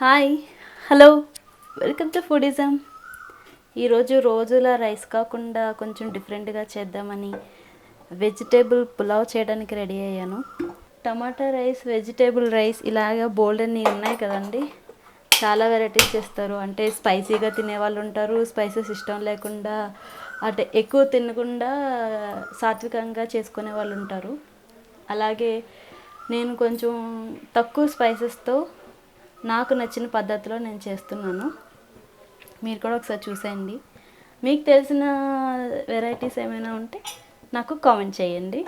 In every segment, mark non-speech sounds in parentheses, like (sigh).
Hi. Hello. Welcome to Foodism. ఈరోజు రోజుల rice కాకుండా కొంచెం డిఫరెంట్గా చేద్దామని వెజిటేబుల్ పులావ్ చేయడానికి రెడీ అయ్యాను. టమాటా రైస్ వెజిటేబుల్ రైస్ ఇలాగ బోల్డ్ అన్నీ ఉన్నాయి కదండి. చాలా వెరైటీస్ చేస్తారు. అంటే స్పైసీగా తినే వాళ్ళు ఉంటారు స్పైసెస్ ఇష్టం లేకుండా అంటే ఎక్కువ తినకుండా సాత్వికంగా చేసుకునే వాళ్ళు ఉంటారు. అలాగే నేను కొంచెం తక్కువ స్పైసెస్తో నాకు నచ్చిన పద్ధతిలో నేను చేస్తున్నాను. మీరు కూడా ఒకసారి చూసేయండి. మీకు తెలిసిన వెరైటీస్ ఏమైనా ఉంటే నాకు కామెంట్ చేయండి.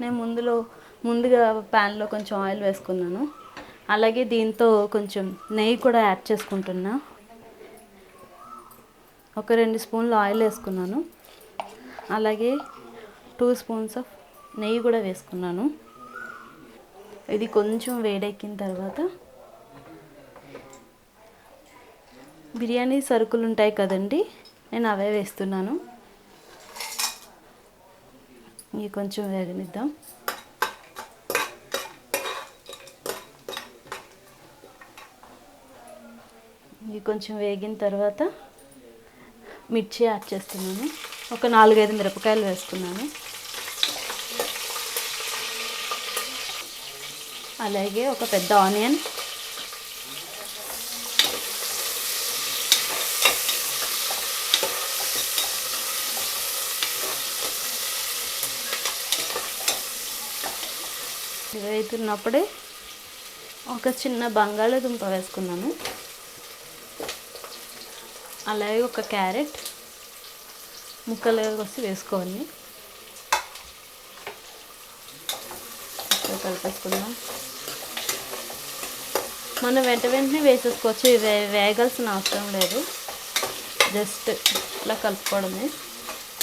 నేను ముందులో ముందుగా ప్యాన్లో కొంచెం ఆయిల్ వేసుకున్నాను. అలాగే దీంతో కొంచెం నెయ్యి కూడా యాడ్ చేసుకుంటున్నా. ఒక రెండు స్పూన్లు ఆయిల్ వేసుకున్నాను. అలాగే టూ స్పూన్స్ ఆఫ్ నెయ్యి కూడా వేసుకున్నాను. ఇది కొంచెం వేడెక్కిన తర్వాత బిర్యానీ సరుకులు ఉంటాయి కదండి నేను అవే వేస్తున్నాను. ఇవి కొంచెం వేగనిద్దాం. ఇవి కొంచెం వేగిన తర్వాత మిర్చి యాడ్ చేస్తున్నాను. ఒక నాలుగైదు మిరపకాయలు వేస్తున్నాను. అలాగే ఒక పెద్ద ఆనియన్. ఇవైతున్నప్పుడే ఒక చిన్న బంగాళదుంప వేసుకున్నాను. అలాగే ఒక క్యారెట్ ముక్కలుగా వచ్చి వేసుకోవాలి. కలిపేసుకుందాం. మనం వెంట వెంటనే వేసేసుకోవచ్చు. ఇవి వే వేగాల్సిన అవసరం లేదు. జస్ట్ ఇట్లా కలుపుకోవడమే.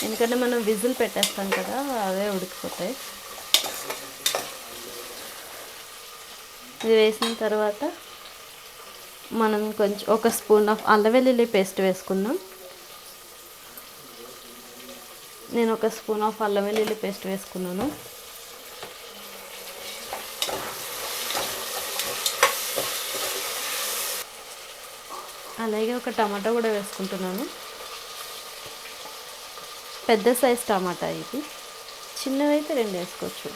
ఎందుకంటే మనం విజిల్ పెట్టేస్తాం కదా అవే ఉడికిపోతాయి. ఇది వేసిన తర్వాత మనం కొంచెం ఒక స్పూన్ ఆఫ్ అల్లం వెల్లుల్లి పేస్ట్ వేసుకుందాం. నేను ఒక స్పూన్ ఆఫ్ అల్లం వెల్లుల్లి పేస్ట్ వేసుకున్నాను. అలాగే ఒక టమాటా కూడా వేసుకుంటున్నాను. పెద్ద సైజ్ టమాటా ఇది. చిన్నవైతే రెండు వేసుకోవచ్చు.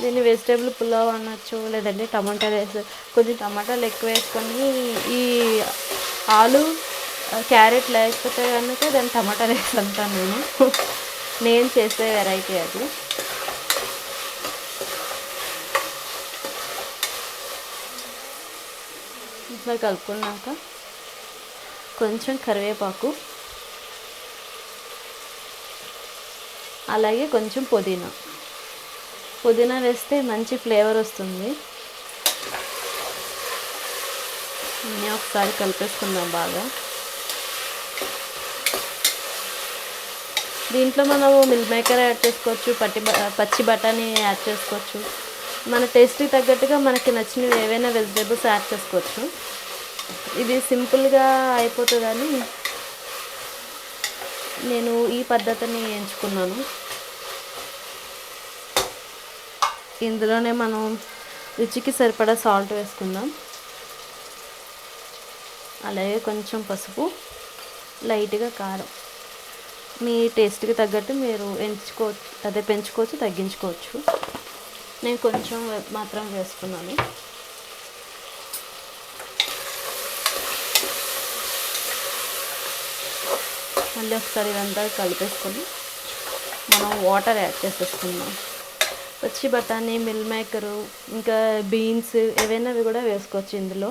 దీన్ని వెజిటేబుల్ పులావ్ అనొచ్చు లేదంటే టమాటా వేసు కొంచెం టమాటాలు ఎక్కువ వేసుకొని ఈ ఆలు క్యారెట్ లేకపోతే కనుక దాన్ని టమాటా వేసి అంటాను నేను. నేను చేసే వెరైటీ అది. ఇట్లా కలుపుకున్నాక కొంచెం కరివేపాకు అలాగే కొంచెం పుదీనా. పుదీనా వేస్తే మంచి ఫ్లేవర్ వస్తుంది. అన్నీ ఒకసారి కలిపేసుకుందాం బాగా. దీంట్లో మనము మిల్క్ మేకర్ యాడ్ చేసుకోవచ్చు పట్టి పచ్చి బఠానీ యాడ్ చేసుకోవచ్చు. మన టేస్ట్కి తగ్గట్టుగా మనకి నచ్చినవి ఏవైనా వెజిటేబుల్స్ యాడ్ చేసుకోవచ్చు. ఇది సింపుల్గా అయిపోతుందని నేను ఈ పద్ధతిని ఎంచుకున్నాను. ఇందులోనే మనం రుచికి సరిపడా సాల్ట్ వేసుకుందాం. అలాగే కొంచెం పసుపు లైట్గా కారం. మీ టేస్ట్కి తగ్గట్టు మీరు ఎంచుకోవచ్చు అదే పెంచుకోవచ్చు తగ్గించుకోవచ్చు. నేను కొంచెం మాత్రం వేసుకున్నాను. మళ్ళీ ఒకసారి ఇదంతా కలిపేసుకొని మనం వాటర్ యాడ్ చేసేసుకుందాం. పచ్చి బఠానీ మిల్ మేకరు ఇంకా బీన్స్ ఏవైనా అవి కూడా వేసుకోవచ్చు ఇందులో.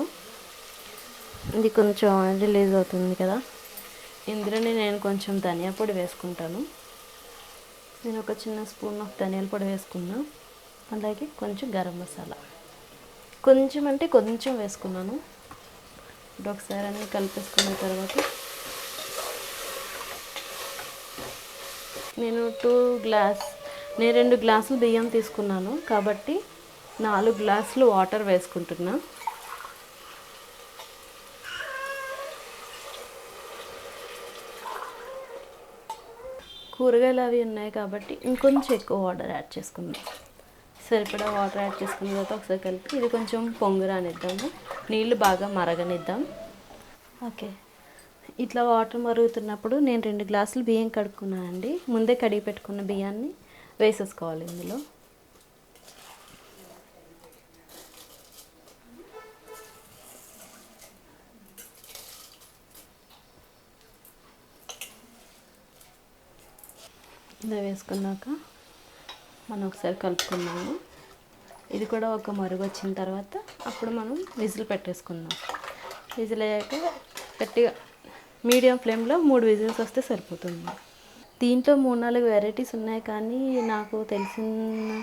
ఇది కొంచెం రిలీజ్ అవుతుంది కదా. ఇందులోనే నేను కొంచెం ధనియా పొడి వేసుకుంటాను. నేను ఒక చిన్న స్పూన్ ఆఫ్ ధనియాల పొడి వేసుకున్నాను అలాగే కొంచెం గరం మసాలా. కొంచెం అంటే కొంచెం వేసుకున్నాను. ఇప్పుడు ఒకసారి అన్నీ కలిపేసుకున్న తర్వాత నేను టూ గ్లాస్ నేను రెండు గ్లాసులు బియ్యం తీసుకున్నాను. కాబట్టి నాలుగు గ్లాసులు వాటర్ వేసుకుంటున్నా. కూరగాయలు అవి ఉన్నాయి కాబట్టి ఇంకొంచెం ఎక్కువ వాటర్ యాడ్ చేసుకుందాం. సరిపడా వాటర్ యాడ్ చేసుకున్న తర్వాత ఒకసారి కలిపి ఇది కొంచెం పొంగురానిద్దాము నీళ్ళు బాగా మరగనిద్దాం. ఓకే. ఇట్లా వాటర్ మరుగుతున్నప్పుడు నేను రెండు గ్లాసులు బియ్యం కడుక్కున్నాను అండి ముందే కడిగి పెట్టుకున్న బియ్యాన్ని వేసేసుకోవాలి ఇందులో. ఇలా వేసుకున్నాక మనం ఒకసారి కలుపుకున్నాము ఇది కూడా ఒక మరుగు వచ్చిన తర్వాత అప్పుడు మనం విజిల్ పెట్టేసుకుందాం. విజిల్ అయ్యాక గట్టిగా మీడియం ఫ్లేమ్లో మూడు విజిల్స్ వస్తే సరిపోతుంది. దీంట్లో మూడు నాలుగు వెరైటీస్ ఉన్నాయి కానీ నాకు తెలిసిన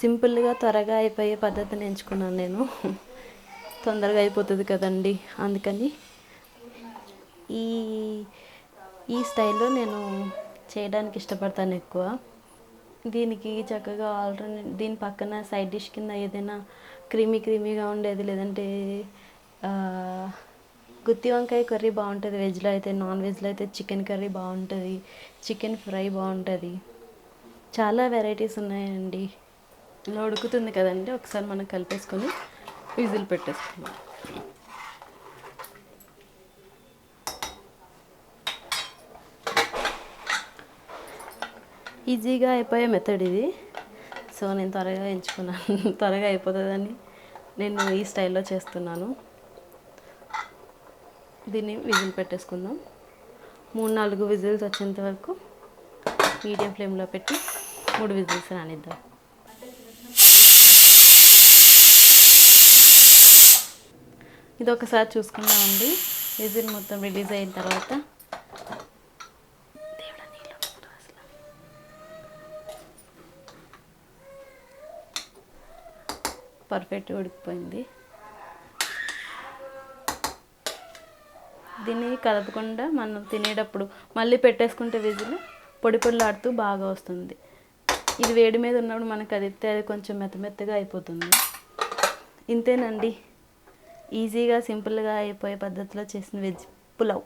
సింపుల్గా త్వరగా అయిపోయే పద్ధతిని ఎంచుకున్నాను నేను. తొందరగా అయిపోతుంది కదండి. అందుకని ఈ ఈ స్టైల్లో నేను చేయడానికి ఇష్టపడతాను ఎక్కువ. దీనికి చక్కగా ఆల్టర్నేట్ దీని పక్కన సైడ్ డిష్ కింద ఏదైనా క్రీమీ క్రీమీగా ఉండేది లేదంటే గుత్తి వంకాయ కర్రీ బాగుంటుంది. వెజ్లో అయితే నాన్ వెజ్లో అయితే చికెన్ కర్రీ బాగుంటుంది. చికెన్ ఫ్రై బాగుంటుంది. చాలా వెరైటీస్ ఉన్నాయండి. ఇలా ఉడుకుతుంది కదండి. ఒకసారి మనం కలిపేసుకొని విజిల్ పెట్టేసుకుందాం. ఈజీగా అయిపోయే మెథడ్ ఇది. సో నేను త్వరగా ఎంచుకున్నాను. (laughs) త్వరగా అయిపోతుందని నేను ఈ స్టైల్లో చేస్తున్నాను. దీన్ని విజిల్ పెట్టేసుకుందాం. మూడు నాలుగు విజిల్స్ వచ్చేంత వరకు మీడియం ఫ్లేమ్లో పెట్టి మూడు విజిల్స్ రానిద్దాం. ఇది ఒకసారి చూసుకుందామండి. విజిల్ మొత్తం రిలీజ్ అయిన తర్వాత పర్ఫెక్ట్ ఉడికిపోయింది. దీన్ని కలపకుండా మనం తినేటప్పుడు మళ్ళీ పెట్టేసుకుంటే విజులు పొడి పొడిలాడుతూ బాగా వస్తుంది. ఇది వేడి మీద ఉన్నప్పుడు మనకు కదిపితే అది కొంచెం మెత్త మెత్తగా అయిపోతుంది. ఇంతేనండి. ఈజీగా సింపుల్గా అయిపోయే పద్ధతిలో చేసిన వెజ్ పులావ్.